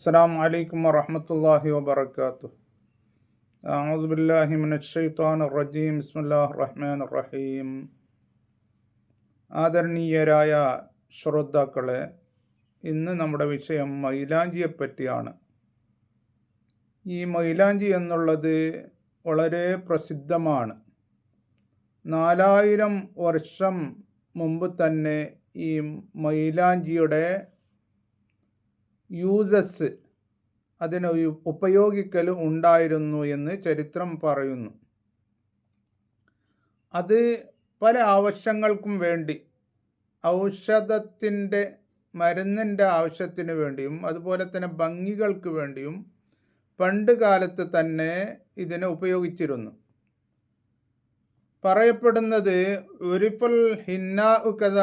السلام عليكم ورحمة الله وبركاته أعوذ بالله من الشيطان الرجيم بسم الله الرحمن الرحيم ആദരണീയരായ ശ്രോതാക്കളെ ഇന്ന് നമ്മുടെ വിഷയം മൈലാഞ്ചിയെ പറ്റിയാണ് ഈ മൈലാഞ്ചി എന്നുള്ളത് വളരെ പ്രസിദ്ധമാണ് നാലായിരം വർഷം മുമ്പ് തന്നെ ഈ മൈലാഞ്ചിയുടെ യൂസസ് അതിന് ഉപയോഗിക്കലും ഉണ്ടായിരുന്നു എന്ന് ചരിത്രം പറയുന്നു. അത് പല ആവശ്യങ്ങൾക്കും വേണ്ടി ഔഷധത്തിന്റെ മരുന്നിന്റെ ആവശ്യത്തിന് വേണ്ടിയും അതുപോലെ തന്നെ ഭംഗികൾക്ക് വേണ്ടിയും പണ്ട് കാലത്ത് തന്നെ ഇതിനെ ഉപയോഗിച്ചിരുന്നു. പറയപ്പെടുന്നത് ഉരിഫൽ ഹിന്ന കഥ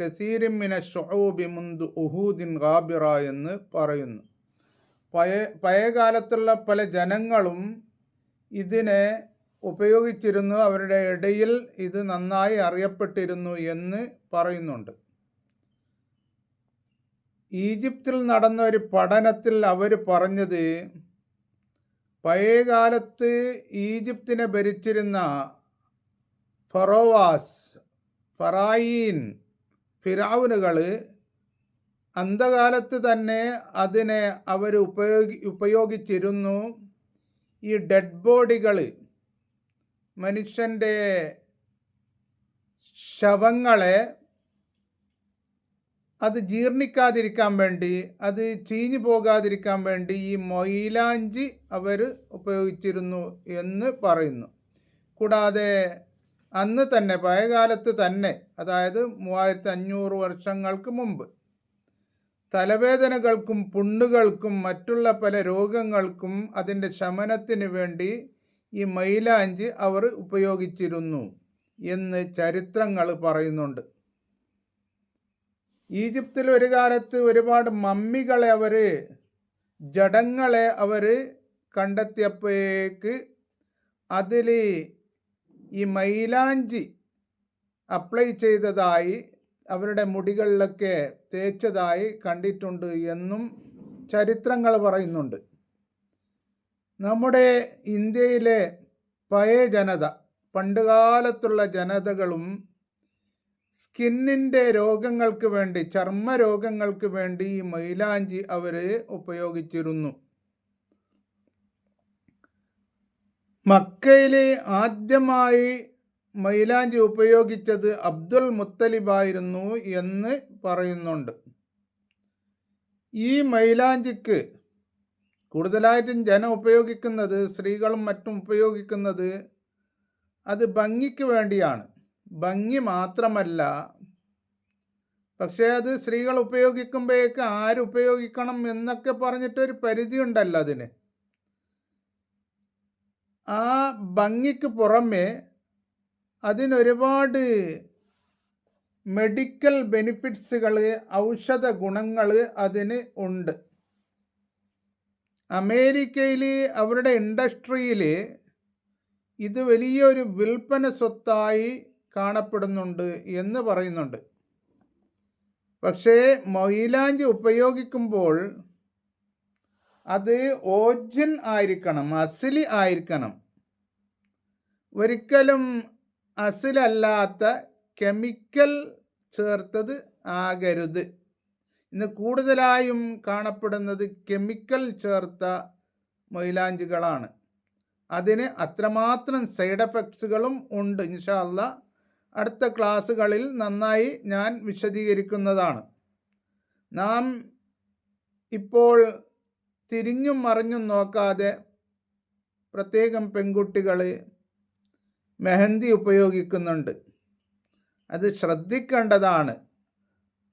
കസീരിമിന ഷൊഹൂബി മുന്ത് ഉഹൂദിൻ ഗാബിറ എന്ന് പറയുന്നു. പഴയ പഴയകാലത്തുള്ള പല ജനങ്ങളും ഇതിനെ ഉപയോഗിച്ചിരുന്നു. അവരുടെ ഇടയിൽ ഇത് നന്നായി അറിയപ്പെട്ടിരുന്നു എന്ന് പറയുന്നുണ്ട്. ഈജിപ്തിൽ നടന്ന ഒരു പഠനത്തിൽ അവർ പറഞ്ഞത് പഴയകാലത്ത് ഈജിപ്തിനെ ഭരിച്ചിരുന്ന ഫറോവാസ് ഫറായീൻ ഫിറാവുനുകൾ അന്ധകാലത്ത് തന്നെ അതിനെ അവർ ഉപയോഗി ഉപയോഗിച്ചിരുന്നു. ഈ ഡെഡ് ബോഡികൾ മനുഷ്യന്റെ ശവങ്ങളെ അത് ജീർണിക്കാതിരിക്കാൻ വേണ്ടി അത് ചീഞ്ഞു പോകാതിരിക്കാൻ വേണ്ടി ഈ മൊയിലാഞ്ചി അവർ ഉപയോഗിച്ചിരുന്നു എന്ന് പറയുന്നു. കൂടാതെ അന്ന് തന്നെ പഴയകാലത്ത് തന്നെ അതായത് മൂവായിരത്തി അഞ്ഞൂറ് വർഷങ്ങൾക്ക് മുമ്പ് തലവേദനകൾക്കും പുണ്ണുകൾക്കും മറ്റുള്ള പല രോഗങ്ങൾക്കും അതിന്റെ ശമനത്തിന് വേണ്ടി ഈ മൈലാഞ്ചി അവർ ഉപയോഗിച്ചിരുന്നു എന്ന് ചരിത്രങ്ങൾ പറയുന്നുണ്ട്. ഈജിപ്തിൽ ഒരു കാലത്ത് ഒരുപാട് മമ്മികളെ അവർ ജഡങ്ങളെ അവർ കണ്ടെത്തിയപ്പോഴേക്ക് അതിൽ ഈ മൈലാഞ്ചി അപ്ലൈ ചെയ്തതായി അവരുടെ മുടികളിലൊക്കെ തേച്ചതായി കണ്ടിട്ടുണ്ട് എന്നും ചരിത്രങ്ങൾ പറയുന്നുണ്ട്. നമ്മുടെ ഇന്ത്യയിലെ പഴയ ജനത പണ്ടുകാലത്തുള്ള ജനതകളും സ്കിന്നിന്റെ രോഗങ്ങൾക്ക് വേണ്ടി ചർമ്മ രോഗങ്ങൾക്ക് വേണ്ടി ഈ മൈലാഞ്ചി അവർ ഉപയോഗിച്ചിരുന്നു. മക്കയിൽ ആദ്യമായി മൈലാഞ്ചി ഉപയോഗിച്ചത് അബ്ദുൽ മുത്തലിബായിരുന്നു എന്ന് പറയുന്നുണ്ട്. ഈ മൈലാഞ്ചിക്ക് കൂടുതലായിട്ടും ജനം ഉപയോഗിക്കുന്നത് സ്ത്രീകളും മറ്റും ഉപയോഗിക്കുന്നത് അത് ഭംഗിക്ക് വേണ്ടിയാണ്. ഭംഗി മാത്രമല്ല പക്ഷേ അത് സ്ത്രീകൾ ഉപയോഗിക്കുമ്പോഴേക്ക് ആരുപയോഗിക്കണം എന്നൊക്കെ പറഞ്ഞിട്ടൊരു പരിധി ഉണ്ടല്ലോ അതിന്. ആ ഭംഗിക്ക് പുറമെ അതിനൊരുപാട് മെഡിക്കൽ ബെനിഫിറ്റ്സുകൾ ഔഷധ ഗുണങ്ങൾ അതിന് ഉണ്ട്. അമേരിക്കയിൽ അവരുടെ ഇൻഡസ്ട്രിയിൽ ഇത് വലിയൊരു വിൽപ്പന സ്വത്തായി കാണപ്പെടുന്നുണ്ട് എന്ന് പറയുന്നുണ്ട്. പക്ഷേ മൊയിലാഞ്ചി ഉപയോഗിക്കുമ്പോൾ അത് ഓജൻ ആയിരിക്കണം അസിലി ആയിരിക്കണം. ഒരിക്കലും അസിലല്ലാത്ത കെമിക്കൽ ചേർത്തത് ആകരുത്. ഇന്ന് കൂടുതലായും കാണപ്പെടുന്നത് കെമിക്കൽ ചേർത്ത മൈലാഞ്ചികളാണ് അതിന് അത്രമാത്രം സൈഡ് എഫക്ട്സുകളും ഉണ്ട് ഇൻഷാല്ല അടുത്ത ക്ലാസ്സുകളിൽ നന്നായി ഞാൻ വിശദീകരിക്കുന്നതാണ്. നാം ഇപ്പോൾ തിരിഞ്ഞും മറിഞ്ഞും നോക്കാതെ പ്രത്യേകം പെൺകുട്ടികൾ മെഹന്തി ഉപയോഗിക്കുന്നുണ്ട്. അത് ശ്രദ്ധിക്കേണ്ടതാണ്.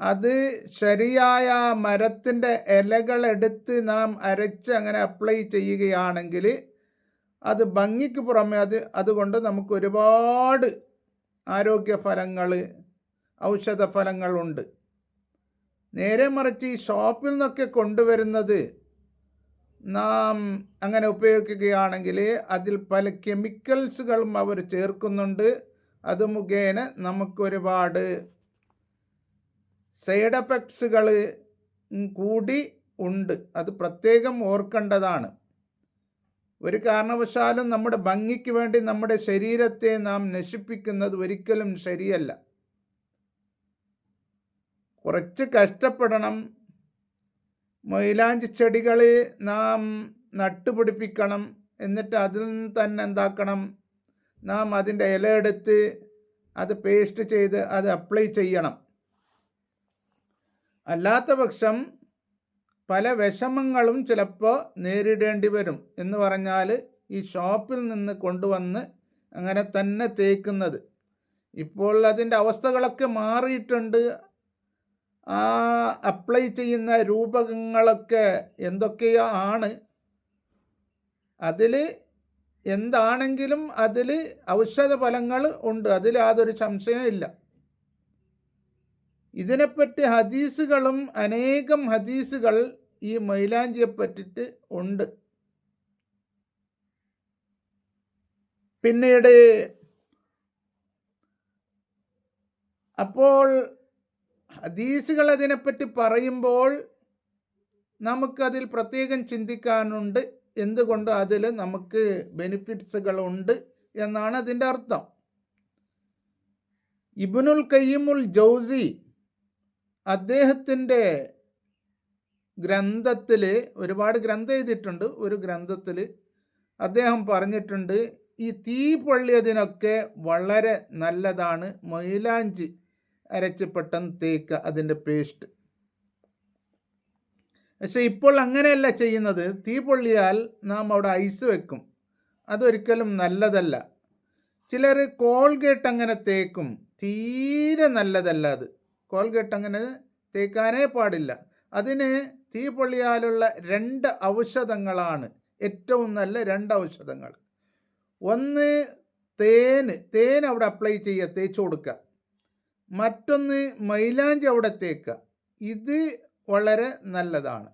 അത് ശരിയായ മരത്തിന്റെ ഇലകളെടുത്ത് നാം അരച്ച് അങ്ങനെ അപ്ലൈ ചെയ്യുകയാണെങ്കിൽ അത് ഭംഗിക്ക് പുറമെ അത് അതുകൊണ്ട് നമുക്ക് ഒരുപാട് ആരോഗ്യ ഫലങ്ങൾ ഔഷധ ഫലങ്ങളുണ്ട് നേരെ മറിച്ച് ഈ ഷോപ്പിൽ നിന്നൊക്കെ കൊണ്ടുവരുന്നത് നാം അങ്ങനെ ഉപയോഗിക്കുകയാണെങ്കിൽ അതിൽ പല കെമിക്കൽസുകളും അവർ ചേർക്കുന്നുണ്ട്. അത് മുഖേന നമുക്കൊരുപാട് സൈഡ് എഫക്ട്സുകൾ കൂടി ഉണ്ട്. അത് പ്രത്യേകം ഓർക്കേണ്ടതാണ്. ഒരു കാരണവശാലും നമ്മുടെ ഭംഗിക്ക് വേണ്ടി നമ്മുടെ ശരീരത്തെ നാം നശിപ്പിക്കുന്നത് ഒരിക്കലും ശരിയല്ല. കുറച്ച് കഷ്ടപ്പെടണം. മൈലാഞ്ചി ചെടികൾ നാം നട്ടുപിടിപ്പിക്കണം. എന്നിട്ട് അതിൽ നിന്ന് തന്നെ എന്താക്കണം? നാം അതിന്റെ ഇലയെടുത്ത് അത് പേസ്റ്റ് ചെയ്ത് അത് അപ്ലൈ ചെയ്യണം. അല്ലാത്ത പക്ഷം പല വിഷമങ്ങളും ചിലപ്പോൾ നേരിടേണ്ടി വരും. എന്ന് പറഞ്ഞാൽ ഈ ഷോപ്പിൽ നിന്ന് കൊണ്ടുവന്ന് അങ്ങനെ തന്നെ തേക്കുന്നത്. ഇപ്പോൾ അതിന്റെ അവസ്ഥകളൊക്കെ മാറിയിട്ടുണ്ട്. ആ അപ്ലൈ ചെയ്യുന്ന രൂപകങ്ങളൊക്കെ എന്തൊക്കെയോ ആണ്. അതിൽ എന്താണെങ്കിലും അതിൽ ഔഷധ ഫലങ്ങൾ ഉണ്ട്. അതിൽ യാതൊരു സംശയമില്ല ഇതിനെപ്പറ്റി ഹദീസുകളും അനേകം ഹദീസുകൾ ഈ മൈലാഞ്ചിയെ പറ്റിയിട്ട് ഉണ്ട്. പിന്നീട് അപ്പോൾ ഹദീസുകൾ അതിനെപ്പറ്റി പറയുമ്പോൾ നമുക്കതിൽ പ്രത്യേകം ചിന്തിക്കാനുണ്ട്. എന്തുകൊണ്ട് അതിൽ നമുക്ക് ബെനിഫിറ്റ്സുകളുണ്ട് എന്നാണ് അതിന്റെ അർത്ഥം. ഇബിനുൽ കയ്യമുൽ ജൗസി അദ്ദേഹത്തിന്റെ ഗ്രന്ഥത്തിൽ ഒരുപാട് ഗ്രന്ഥം എഴുതിയിട്ടുണ്ട്. ഒരു ഗ്രന്ഥത്തിൽ അദ്ദേഹം പറഞ്ഞിട്ടുണ്ട് ഈ തീ പൊള്ളിയതിനൊക്കെ വളരെ നല്ലതാണ്. മൈലാഞ്ചി അരച്ച് പെട്ടെന്ന് തേക്കുക അതിന്റെ പേസ്റ്റ്. പക്ഷെ ഇപ്പോൾ അങ്ങനെയല്ല ചെയ്യുന്നത്. തീ പൊള്ളിയാൽ നാം അവിടെ ഐസ് വെക്കും. അതൊരിക്കലും നല്ലതല്ല. ചിലർ കോൾഗേറ്റ് അങ്ങനെ തേക്കും. തീരെ നല്ലതല്ല അത്. കോൾഗേറ്റ് അങ്ങനെ തേക്കാനേ പാടില്ല. അതിന് തീ പൊള്ളിയാലുള്ള രണ്ട് ഔഷധങ്ങളാണ് ഏറ്റവും നല്ല രണ്ട് ഔഷധങ്ങൾ. ഒന്ന് തേന് തേൻ അവിടെ അപ്ലൈ ചെയ്യുക തേച്ച് കൊടുക്കുക. മറ്റൊന്ന് മൈലാഞ്ചി അവിടെ ഇത് വളരെ നല്ലതാണ്.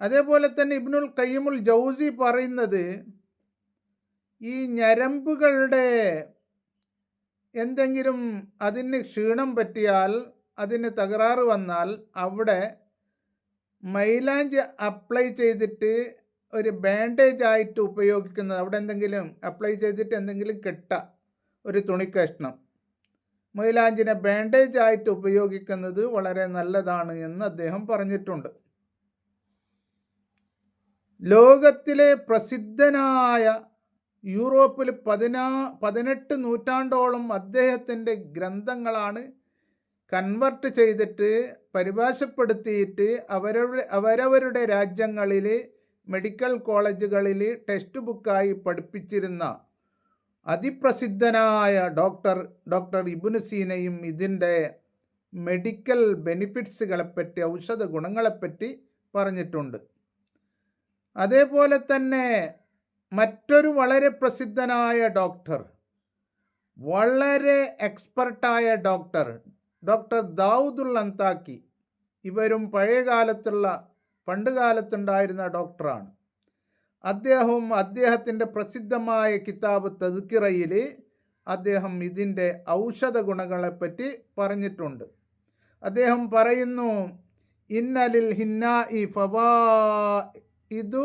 അതേപോലെ തന്നെ ഇബ്നുൽ കയ്യമുൽ ജൗസി പറയുന്നത് ഈ ഞരമ്പുകളുടെ എന്തെങ്കിലും അതിന് ക്ഷീണം പറ്റിയാൽ അതിന് തകരാറ് വന്നാൽ അവിടെ മൈലാഞ്ച് അപ്ലൈ ചെയ്തിട്ട് ഒരു ബാൻഡേജ് ആയിട്ട് ഉപയോഗിക്കുന്നത് അവിടെ എന്തെങ്കിലും അപ്ലൈ ചെയ്തിട്ട് എന്തെങ്കിലും കെട്ട ഒരു തുണിക്കഷ്ണം. മൈലാഞ്ചിനെ ബാൻഡേജ് ആയിട്ട് ഉപയോഗിക്കുന്നത് വളരെ നല്ലതാണ് എന്ന് അദ്ദേഹം പറഞ്ഞിട്ടുണ്ട്. ലോകത്തിലെ പ്രസിദ്ധനായ യൂറോപ്പിൽ പതിനാ പതിനെട്ട് നൂറ്റാണ്ടോളം അദ്ദേഹത്തിന്റെ ഗ്രന്ഥങ്ങളാണ് കൺവെർട്ട് ചെയ്തിട്ട് പരിഭാഷപ്പെടുത്തിയിട്ട് അവരവരുടെ അവരവരുടെ രാജ്യങ്ങളിൽ മെഡിക്കൽ കോളേജുകളിൽ ടെക്സ്റ്റ് ബുക്കായി പഠിപ്പിച്ചിരുന്ന അതിപ്രസിദ്ധനായ ഡോക്ടർ ഡോക്ടർ ഇബുന് സീനയും ഇതിന്റെ മെഡിക്കൽ ബെനിഫിറ്റ്സുകളെപ്പറ്റി ഔഷധ ഗുണങ്ങളെപ്പറ്റി പറഞ്ഞിട്ടുണ്ട്. അതേപോലെ തന്നെ മറ്റൊരു വളരെ പ്രസിദ്ധനായ ഡോക്ടർ വളരെ എക്സ്പെർട്ടായ ഡോക്ടർ ഡോക്ടർ ദാവൂദുൽ അന്താക്കി. ഇവരും പഴയ കാലത്തുള്ള പണ്ട് കാലത്തുണ്ടായിരുന്ന ഡോക്ടറാണ്. അദ്ദേഹവും അദ്ദേഹത്തിന്റെ പ്രസിദ്ധമായ കിതാബ് തതുക്കിറയിൽ അദ്ദേഹം ഇതിന്റെ ഔഷധ ഗുണങ്ങളെപ്പറ്റി പറഞ്ഞിട്ടുണ്ട്. അദ്ദേഹം പറയുന്നു ഇന്നലിൽ ഹിന്ന ഇ ഫവാ ഇതു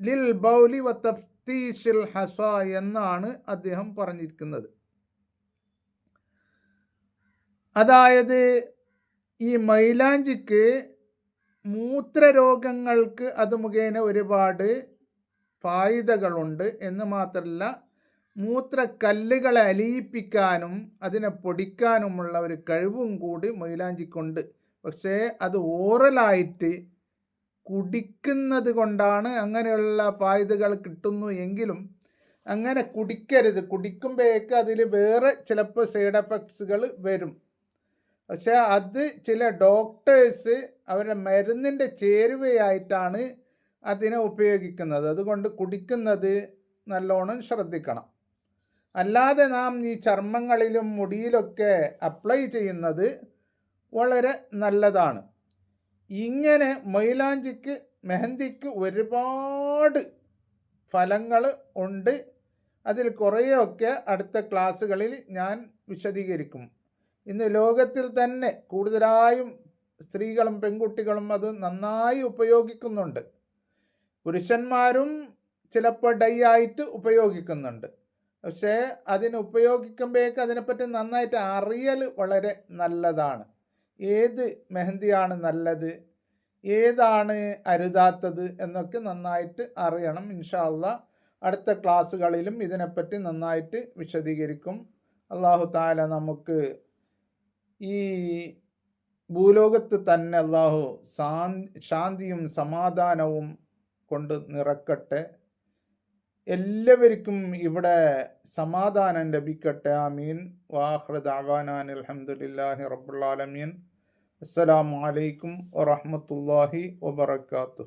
ലിൽ ബൗലി വ തഫ്തീഷിൽ ഹസ എന്നാണ് അദ്ദേഹം പറഞ്ഞിരിക്കുന്നത്. അതായത് ഈ മൈലാഞ്ചിക്ക് മൂത്രരോഗങ്ങൾക്ക് അത് മുഖേന ഒരുപാട് ഫായുതകളുണ്ട് എന്ന് മാത്രമല്ല മൂത്രക്കല്ലുകളെ അലിയിപ്പിക്കാനും അതിനെ പൊടിക്കാനുമുള്ള ഒരു കഴിവും കൂടി മൈലാഞ്ചിക്കുണ്ട് പക്ഷേ അത് ഓറലായിട്ട് കുടിക്കുന്നത് കൊണ്ടാണ് അങ്ങനെയുള്ള ഫായുതകൾ കിട്ടുന്നു എങ്കിലും അങ്ങനെ കുടിക്കരുത്. കുടിക്കുമ്പോഴേക്ക് അതിൽ വേറെ ചിലപ്പോൾ സൈഡ് എഫക്ട്സുകൾ വരും. പക്ഷേ അത് ചില ഡോക്ടേഴ്സ് അവരുടെ മരുന്നിന്റെ ചേരുവയായിട്ടാണ് അതിനെ ഉപയോഗിക്കുന്നത്. അതുകൊണ്ട് കുടിക്കുന്നത് നല്ലോണം ശ്രദ്ധിക്കണം. അല്ലാതെ നാം ഈ ചർമ്മങ്ങളിലും മുടിയിലൊക്കെ അപ്ലൈ ചെയ്യുന്നത് വളരെ നല്ലതാണ്. ഇങ്ങനെ മൈലാഞ്ചിക്ക് മെഹന്തിക്ക് ഒരുപാട് ഫലങ്ങൾ ഉണ്ട്. അതിൽ കുറേയൊക്കെ അടുത്ത ക്ലാസ്സുകളിൽ ഞാൻ വിശദീകരിക്കും. ഇന്ന് ലോകത്തിൽ തന്നെ കൂടുതലായും സ്ത്രീകളും പെൺകുട്ടികളും അത് നന്നായി ഉപയോഗിക്കുന്നുണ്ട്. പുരുഷന്മാരും ചിലപ്പോൾ ഡൈ ആയിട്ട് ഉപയോഗിക്കുന്നുണ്ട്. പക്ഷേ അതിന് ഉപയോഗിക്കുമ്പോഴേക്ക് അതിനെപ്പറ്റി നന്നായിട്ട് അറിയൽ വളരെ നല്ലതാണ്. ഏത് മെഹന്തിയാണ് നല്ലത്? ഏതാണ് അരുതാത്തത്? എന്നൊക്കെ നന്നായിട്ട് അറിയണം. ഇൻഷാല്ല അടുത്ത ക്ലാസ്സുകളിലും ഇതിനെപ്പറ്റി നന്നായിട്ട് വിശദീകരിക്കും. അള്ളാഹു താല നമുക്ക് ഈ ഭൂലോകത്ത് തന്നെ അള്ളാഹു ശാന്തിയും സമാധാനവും കൊണ്ട് നിറക്കട്ടെ. എല്ലാവർക്കും ഇവിടെ സമാധാനം ലഭിക്കട്ടെ. ആമീൻ. വാഹൃദ് ആവാനാൻ അലഹമുല്ലാഹി റബ്ബുലാലമീൻ അസ്സലാമു അലൈക്കും വറഹമത്തല്ലാഹി വബർക്കാത്തു